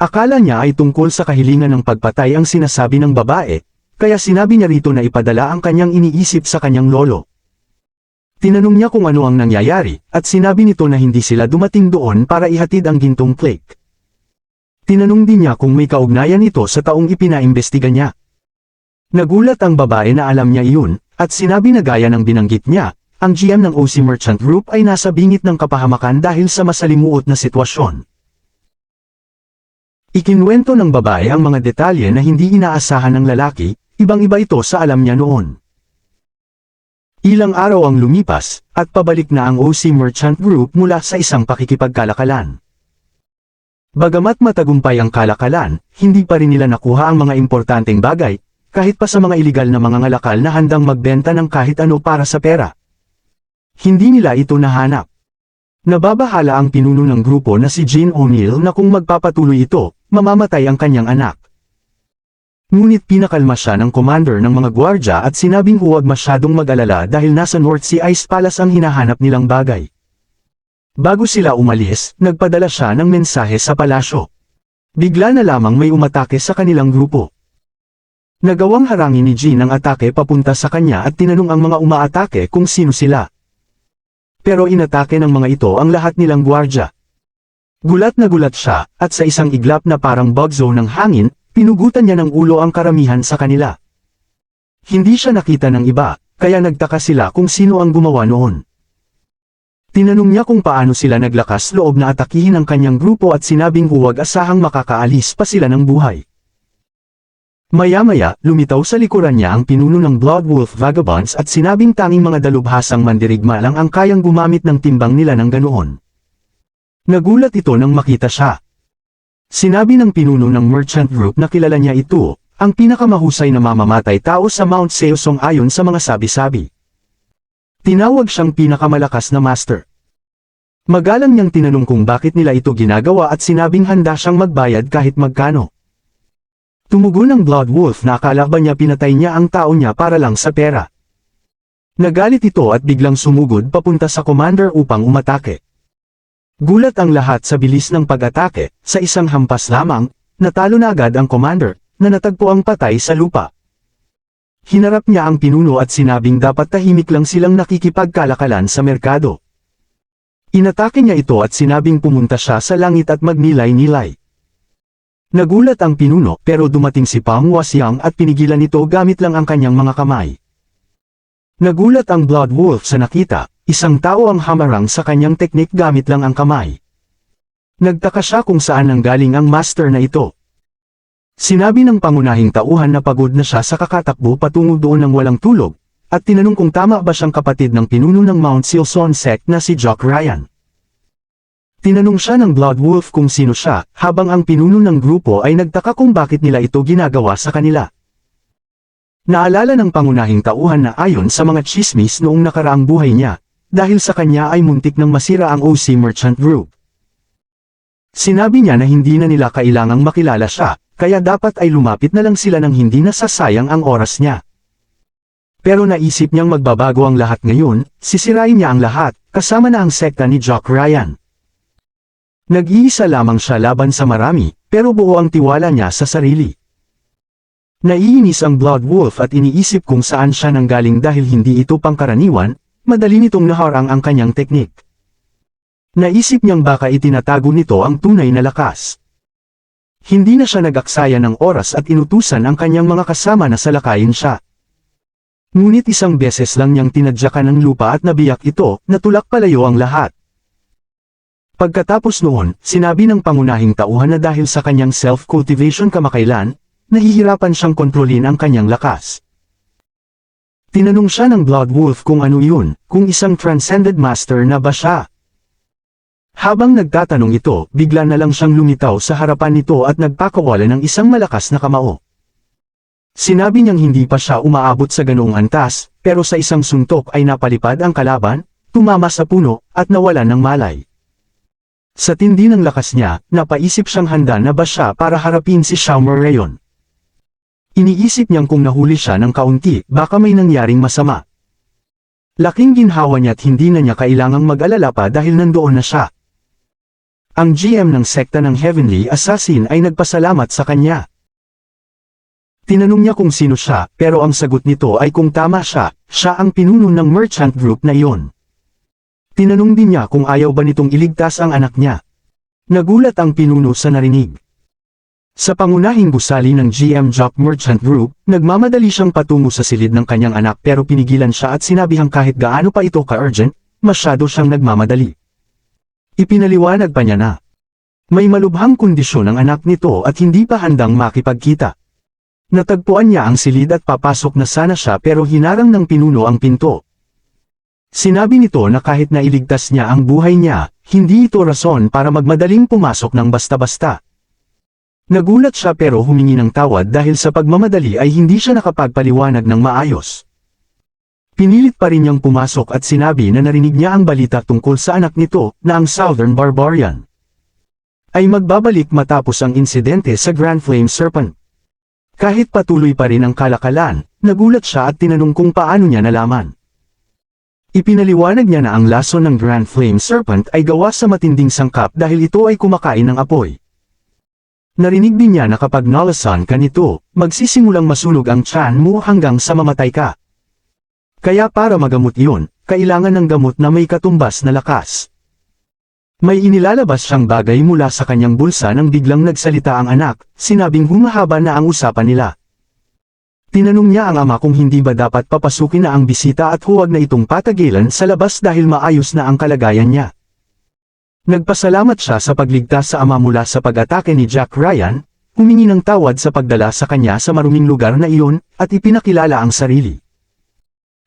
Akala niya ay tungkol sa kahilingan ng pagpatay ang sinasabi ng babae, kaya sinabi niya rito na ipadala ang kanyang iniisip sa kanyang lolo. Tinanong niya kung ano ang nangyayari, at sinabi nito na hindi sila dumating doon para ihatid ang gintong plate. Tinanong din niya kung may kaugnayan ito sa taong ipinaimbestiga niya. Nagulat ang babae na alam niya iyon, at sinabi na gaya ng binanggit niya, ang GM ng OC Merchant Group ay nasa bingit ng kapahamakan dahil sa masalimuot na sitwasyon. Ikinwento ng babae ang mga detalye na hindi inaasahan ng lalaki, ibang-iba ito sa alam niya noon. Ilang araw ang lumipas, at pabalik na ang OC Merchant Group mula sa isang pakikipagkalakalan. Bagamat matagumpay ang kalakalan, hindi pa rin nila nakuha ang mga importanteng bagay, kahit pa sa mga iligal na mga ngalakal na handang magbenta ng kahit ano para sa pera. Hindi nila ito nahanap. Nababahala ang pinuno ng grupo na si Jean O'Neill na kung magpapatuloy ito, mamamatay ang kanyang anak. Ngunit pinakalma siya ng commander ng mga gwardya at sinabing huwag masyadong mag-alala dahil nasa North Sea Ice Palace ang hinahanap nilang bagay. Bago sila umalis, nagpadala siya ng mensahe sa palasyo. Bigla na lamang may umatake sa kanilang grupo. Nagawang harangin ni Jean ang atake papunta sa kanya at tinanong ang mga umaatake kung sino sila. Pero inatake ng mga ito ang lahat nilang gwardya. Gulat na gulat siya, at sa isang iglap na parang bugzo ng hangin, pinugutan niya ng ulo ang karamihan sa kanila. Hindi siya nakita ng iba, kaya nagtaka sila kung sino ang gumawa noon. Tinanong niya kung paano sila naglakas loob na atakihin ang kanyang grupo at sinabing huwag asahang makakaalis pa sila ng buhay. Maya-maya, lumitaw sa likuran niya ang pinuno ng Blood Wolf Vagabonds at sinabing tanging mga dalubhasang mandirigma lang ang kayang gumamit ng timbang nila ng ganoon. Nagulat ito nang makita siya. Sinabi ng pinuno ng merchant group na kilala niya ito, ang pinakamahusay na mamamatay tao sa Mount Seosong ayon sa mga sabi-sabi. Tinawag siyang pinakamalakas na master. Magalang niyang tinanong kung bakit nila ito ginagawa at sinabing handa siyang magbayad kahit magkano. Tumugon ang Blood Wolf na akala ba niya pinatay niya ang tao niya para lang sa pera. Nagalit ito at biglang sumugod papunta sa commander upang umatake. Gulat ang lahat sa bilis ng pag-atake, sa isang hampas lamang, natalo na agad ang commander, na natagpo ang patay sa lupa. Hinarap niya ang pinuno at sinabing dapat tahimik lang silang nakikipagkalakalan sa merkado. Inatake niya ito at sinabing pumunta siya sa langit at magnilay-nilay. Nagulat ang pinuno pero dumating si Pang Wasyang at pinigilan ito gamit lang ang kanyang mga kamay. Nagulat ang Blood Wolf sa nakita, isang tao ang hamarang sa kanyang teknik gamit lang ang kamay. Nagtaka siya kung saan nanggaling ang master na ito. Sinabi ng pangunahing tauhan na pagod na siya sa kakatakbo patungo doon ng walang tulog, at tinanong kung tama ba siyang kapatid ng pinuno ng Mount Silson sect na si Jock Ryan. Tinanong siya ng Blood Wolf kung sino siya, habang ang pinuno ng grupo ay nagtaka kung bakit nila ito ginagawa sa kanila. Naalala ng pangunahing tauhan na ayon sa mga chismis noong nakaraang buhay niya, dahil sa kanya ay muntik nang masira ang OC Merchant Group. Sinabi niya na hindi na nila kailangang makilala siya, kaya dapat ay lumapit na lang sila nang hindi nasasayang ang oras niya. Pero naisip niyang magbabago ang lahat ngayon, sisirain niya ang lahat, kasama na ang sekta ni Jock Ryan. Nag-iisa lamang siya laban sa marami, pero buo ang tiwala niya sa sarili. Naiinis ang Blood Wolf at iniisip kung saan siya nanggaling dahil hindi ito pangkaraniwan, madali nitong naharang ang kanyang teknik. Naisip niyang baka itinatago nito ang tunay na lakas. Hindi na siya nag-aksaya ng oras at inutusan ang kanyang mga kasama na salakayin siya. Ngunit isang beses lang niyang tinadyakan ng lupa at nabiyak ito, natulak palayo ang lahat. Pagkatapos noon, sinabi ng pangunahing tauhan na dahil sa kanyang self-cultivation kamakailan, nahihirapan siyang kontrolin ang kanyang lakas. Tinanong siya ng Blood Wolf kung ano yun, kung isang transcended master na ba siya. Habang nagtatanong ito, bigla na lang siyang lumitaw sa harapan nito at nagpakawala ng isang malakas na kamao. Sinabi niyang hindi pa siya umaabot sa ganoong antas, pero sa isang suntok ay napalipad ang kalaban, tumama sa puno, at nawala ng malay. Sa tindi ng lakas niya, napaisip siyang handa na ba siya para harapin si Xiaomer Rayon. Iniisip niyang kung nahuli siya ng kaunti, baka may nangyaring masama. Laking ginhawa niya't hindi na niya kailangang mag-alala pa dahil nandoon na siya. Ang GM ng sekta ng Heavenly Assassin ay nagpasalamat sa kanya. Tinanong niya kung sino siya, pero ang sagot nito ay kung tama siya, siya ang pinuno ng merchant group na iyon. Tinanong din niya kung ayaw ba nitong iligtas ang anak niya. Nagulat ang pinuno sa narinig. Sa pangunahing gusali ng GM Jock Merchant Group, nagmamadali siyang patungo sa silid ng kanyang anak pero pinigilan siya at sinabihang kahit gaano pa ito ka-urgent, masyado siyang nagmamadali. Ipinaliwanag pa niya na, may malubhang kondisyon ang anak nito at hindi pa handang makipagkita. Natagpuan niya ang silid at papasok na sana siya pero hinarang ng pinuno ang pinto. Sinabi nito na kahit na iligtas niya ang buhay niya, hindi ito rason para magmadaling pumasok ng basta-basta. Nagulat siya pero humingi ng tawad dahil sa pagmamadali ay hindi siya nakapagpaliwanag ng maayos. Pinilit pa rin niyang pumasok at sinabi na narinig niya ang balita tungkol sa anak nito na ang Southern Barbarian ay magbabalik matapos ang insidente sa Grand Flame Serpent. Kahit patuloy pa rin ang kalakalan, nagulat siya at tinanong kung paano niya nalaman. Ipinaliwanag niya na ang laso ng Grand Flame Serpent ay gawa sa matinding sangkap dahil ito ay kumakain ng apoy. Narinig din niya na kapag nalasan ka nito, magsisimulang masunog ang tiyan mo hanggang sa mamatay ka. Kaya para magamot iyon, kailangan ng gamot na may katumbas na lakas. May inilalabas siyang bagay mula sa kanyang bulsa nang biglang nagsalita ang anak, sinabing humahaba na ang usapan nila. Tinanong niya ang ama kung hindi ba dapat papasukin na ang bisita at huwag na itong patagilan sa labas dahil maayos na ang kalagayan niya. Nagpasalamat siya sa pagligtas sa ama mula sa pag-atake ni Jack Ryan, humingi ng tawad sa pagdala sa kanya sa maruming lugar na iyon, at ipinakilala ang sarili.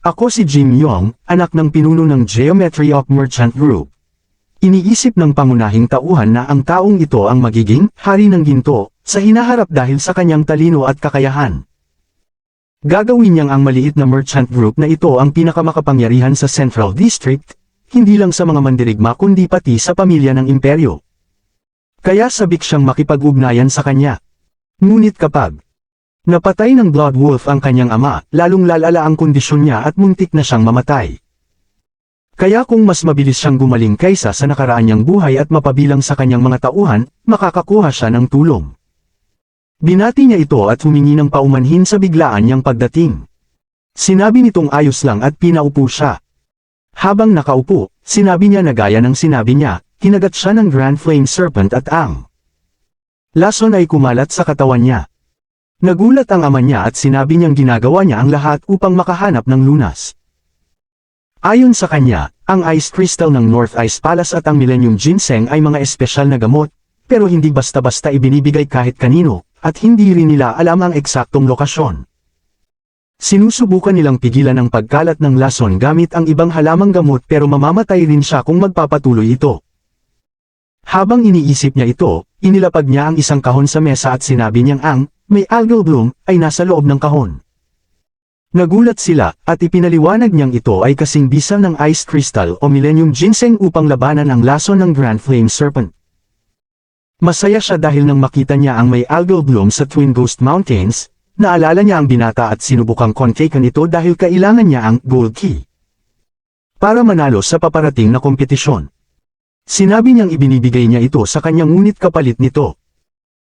Ako si Jim Yong, anak ng pinuno ng Geometry of Merchant Group. Iniisip ng pangunahing tauhan na ang taong ito ang magiging hari ng ginto, sa hinaharap dahil sa kanyang talino at kakayahan. Gagawin niyang ang maliit na merchant group na ito ang pinakamakapangyarihan sa Central District, hindi lang sa mga mandirigma kundi pati sa pamilya ng imperyo. Kaya sabik siyang makipag-ugnayan sa kanya. Ngunit kapag napatay ng Blood Wolf ang kanyang ama, lalong lalala ang kondisyon niya at muntik na siyang mamatay. Kaya kung mas mabilis siyang gumaling kaysa sa nakaraan niyang buhay at mapabilang sa kanyang mga tauhan, makakakuha siya ng tulong. Binati niya ito at humingi ng paumanhin sa biglaan niyang pagdating. Sinabi nitong ayos lang at pinaupo siya. Habang nakaupo, sinabi niya na gaya ng sinabi niya, kinagat siya ng Grand Flame Serpent at ang lason ay kumalat sa katawan niya. Nagulat ang ama niya at sinabi niyang ginagawa niya ang lahat upang makahanap ng lunas. Ayon sa kanya, ang Ice Crystal ng North Ice Palace at ang Millennium Ginseng ay mga espesyal na gamot, pero hindi basta-basta ibinibigay kahit kanino, at hindi rin nila alam ang eksaktong lokasyon. Sinusubukan nilang pigilan ang pagkalat ng lason gamit ang ibang halamang gamot pero mamamatay rin siya kung magpapatuloy ito. Habang iniisip niya ito, inilapag niya ang isang kahon sa mesa at sinabi niyang ang, may algal bloom, ay nasa loob ng kahon. Nagulat sila, at ipinaliwanag niyang ito ay kasing bisa ng ice crystal o millennium ginseng upang labanan ang lason ng Grand Flame Serpent. Masaya siya dahil nang makita niya ang may algal bloom sa Twin Ghost Mountains, Naalala niya ang binata at sinubukang kontakan ito dahil kailangan niya ang gold key. Para manalo sa paparating na kompetisyon. Sinabi niyang ibinibigay niya ito sa kanyang ngunit kapalit nito.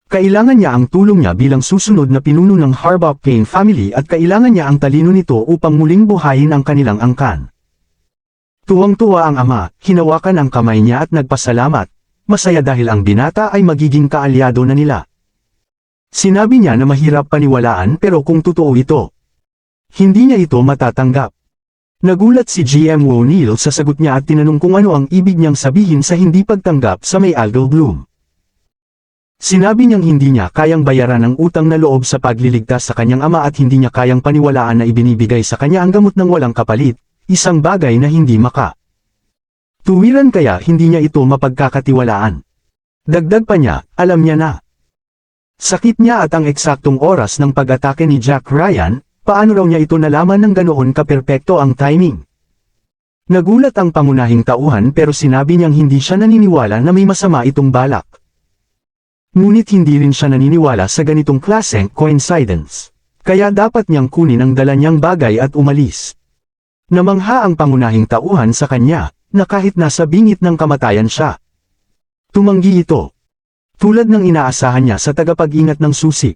Kailangan niya ang tulong niya bilang susunod na pinuno ng Harbaugh Payne family at kailangan niya ang talino nito upang muling buhayin ang kanilang angkan. Tuwang-tuwa ang ama, hinawakan ang kamay niya at nagpasalamat, masaya dahil ang binata ay magiging kaalyado na nila. Sinabi niya na mahirap paniwalaan pero kung totoo ito. Hindi niya ito matatanggap. Nagulat si GM O'Neill sa sagot niya at tinanong kung ano ang ibig niyang sabihin sa hindi pagtanggap sa may algal bloom. Sinabi niyang hindi niya kayang bayaran ang utang na loob sa pagliligtas sa kanyang ama at hindi niya kayang paniwalaan na ibinibigay sa kanya ang gamot ng walang kapalit, isang bagay na hindi maka. Tuwiran kaya hindi niya ito mapagkakatiwalaan. Dagdag pa niya, alam niya na. Sakit niya at ang eksaktong oras ng pag-atake ni Jack Ryan, paano raw niya ito nalaman ng ganoon kaperpekto ang timing. Nagulat ang pangunahing tauhan pero sinabi niyang hindi siya naniniwala na may masama itong balak. Ngunit hindi rin siya naniniwala sa ganitong klaseng coincidence. Kaya dapat niyang kunin ang dala niyang bagay at umalis. Namangha ang pangunahing tauhan sa kanya, na kahit nasa bingit ng kamatayan siya. Tumanggi ito. Tulad ng inaasahan niya sa tagapag-ingat ng susi.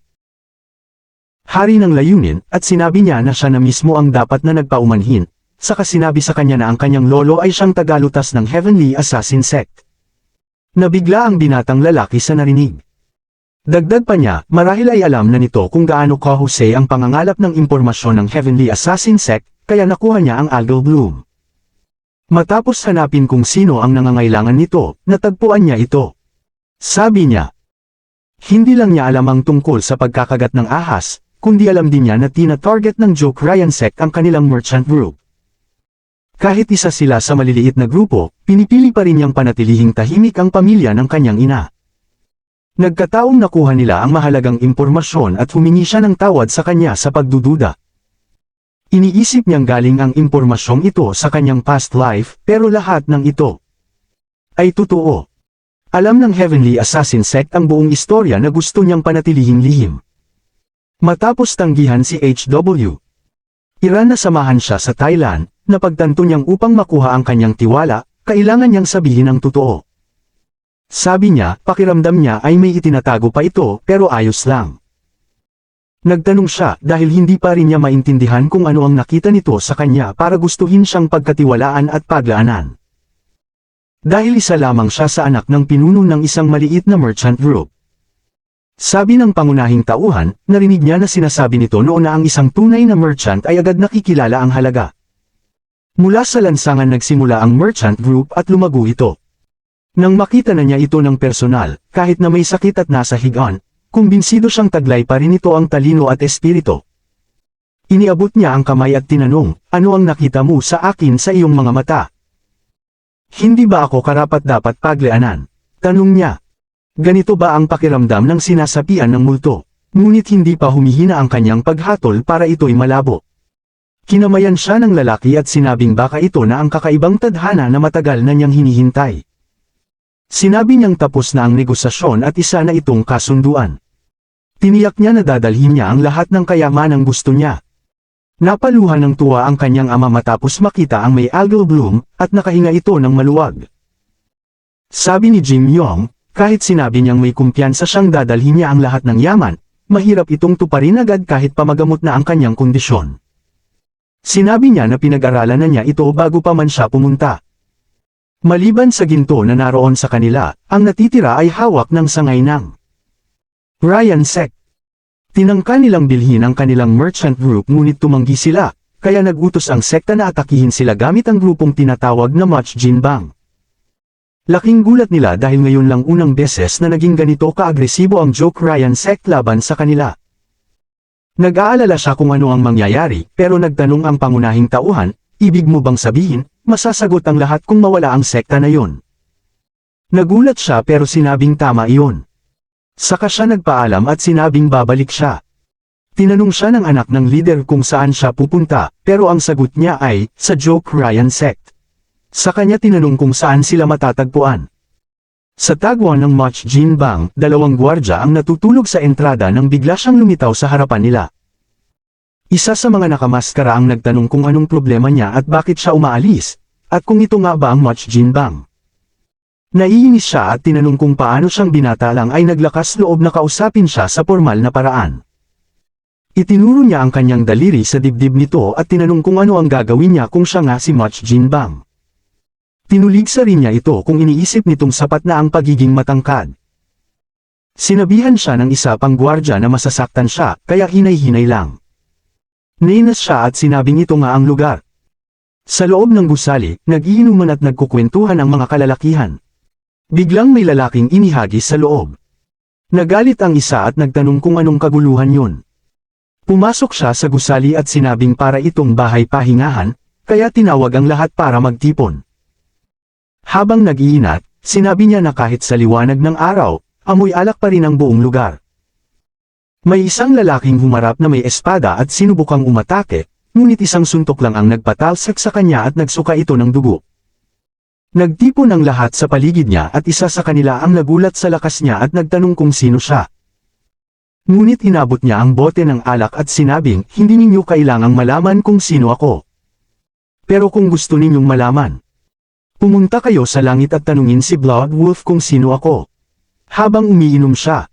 Hari ng layunin, at sinabi niya na siya na mismo ang dapat na nagpaumanhin, saka sinabi sa kanya na ang kanyang lolo ay siyang tagalutas ng Heavenly Assassin Sect. Nabigla ang binatang lalaki sa narinig. Dagdag pa niya, marahil ay alam na nito kung gaano kahusay ang pangangalap ng impormasyon ng Heavenly Assassin Sect, kaya nakuha niya ang Algal Bloom. Matapos hanapin kung sino ang nangangailangan nito, natagpuan niya ito. Sabi niya, hindi lang niya alam ang tungkol sa pagkakagat ng ahas, kundi alam din niya na tina-target ng Joke Ryan Sect ang kanilang merchant group. Kahit isa sila sa maliliit na grupo, pinipili pa rin niyang panatilihing tahimik ang pamilya ng kanyang ina. Nagkataong nakuha nila ang mahalagang impormasyon at humingi siya ng tawad sa kanya sa pagdududa. Iniisip niyang galing ang impormasyong ito sa kanyang past life, pero lahat ng ito ay totoo. Alam ng Heavenly Assassin Sect ang buong istorya na gusto niyang panatilihing lihim. Matapos tanggihan si HW, Iran na samahan siya sa Thailand, na pagtanto niyang upang makuha ang kanyang tiwala, kailangan niyang sabihin ang totoo. Sabi niya, pakiramdam niya ay may itinatago pa ito, pero ayos lang. Nagtanong siya dahil hindi pa rin niya maintindihan kung ano ang nakita nito sa kanya para gustuhin siyang pagkatiwalaan at paglaanan. Dahil isa lamang siya sa anak ng pinuno ng isang maliit na merchant group. Sabi ng pangunahing tauhan, narinig niya na sinasabi nito noon na ang isang tunay na merchant ay agad nakikilala ang halaga. Mula sa lansangan nagsimula ang merchant group at lumago ito. Nang makita na niya ito ng personal, kahit na may sakit at nasa higaan, kumbinsido siyang taglay pa rin ito ang talino at espirito. Iniabot niya ang kamay at tinanong, ano ang nakita mo sa akin sa iyong mga mata? Hindi ba ako karapat dapat paglianan? Tanong niya. Ganito ba ang pakiramdam ng sinasapian ng multo? Ngunit hindi pa humihina ang kanyang paghatol para ito'y malabo. Kinamayan siya ng lalaki at sinabing baka ito na ang kakaibang tadhana na matagal na niyang hinihintay. Sinabi niyang tapos na ang negosasyon at isa na itong kasunduan. Tiniyak niya na dadalhin niya ang lahat ng kayamanang gusto niya. Napaluhan ng tuwa ang kanyang ama matapos makita ang may algal bloom, at nakahinga ito ng maluwag. Sabi ni Jim Yong, kahit sinabi niyang may kumpiyansa siyang dadalhin niya ang lahat ng yaman, mahirap itong tuparin agad kahit pamagamot na ang kanyang kondisyon. Sinabi niya na pinag-aralan na niya ito bago pa man siya pumunta. Maliban sa ginto na naroon sa kanila, ang natitira ay hawak ng sangay ng Ryan Sec. Tinangka nilang bilhin ang kanilang merchant group ngunit tumanggi sila, kaya nagutos ang sekta na atakihin sila gamit ang grupong tinatawag na Much Jinbang. Laking gulat nila dahil ngayon lang unang beses na naging ganito kaagresibo ang Joke Ryan Sect laban sa kanila. Nag-aalala siya kung ano ang mangyayari, pero nagtanong ang pangunahing tauhan, ibig mo bang sabihin, masasagot ang lahat kung mawala ang sekta na yon. Nagulat siya pero sinabing tama iyon. Saka siya nagpaalam at sinabing babalik siya. Tinanong siya ng anak ng leader kung saan siya pupunta, pero ang sagot niya ay, sa Joke Ryan Sect. Sa kanya tinanong kung saan sila matatagpuan. Sa tagwan ng Mach Jinbang, dalawang gwardya ang natutulog sa entrada nang bigla siyang lumitaw sa harapan nila. Isa sa mga nakamaskara ang nagtanong kung anong problema niya at bakit siya umaalis, at kung ito nga ba ang Mach Jinbang. Naiinis siya at tinanong kung paano siyang binatalang ay naglakas loob na kausapin siya sa formal na paraan. Itinuro niya ang kanyang daliri sa dibdib nito at tinanong kung ano ang gagawin niya kung siya nga si Mach Jinbang. Tinuligsa rin niya ito kung iniisip nitong sapat na ang pagiging matangkad. Sinabihan siya ng isa pang gwardya na masasaktan siya, kaya hinay-hinay lang. Nainas siya at sinabing ito nga ang lugar. Sa loob ng gusali, nagiinuman at nagkukwentuhan ang mga kalalakihan. Biglang may lalaking inihagis sa loob. Nagalit ang isa at nagtanong kung anong kaguluhan yun. Pumasok siya sa gusali at sinabing para itong bahay pahingahan, kaya tinawag ang lahat para magtipon. Habang nag-iinat, sinabi niya na kahit sa liwanag ng araw, amoy alak pa rin ang buong lugar. May isang lalaking humarap na may espada at sinubukang umatake, ngunit isang suntok lang ang nagpatalsak sa kanya at nagsuka ito ng dugo. Nagtipon ang lahat sa paligid niya at isa sa kanila ang nagulat sa lakas niya at nagtanong kung sino siya. Ngunit inabot niya ang bote ng alak at sinabing, hindi ninyo kailangang malaman kung sino ako. Pero kung gusto ninyong malaman, Pumunta kayo sa langit at tanungin si Blood Wolf kung sino ako. Habang umiinom siya,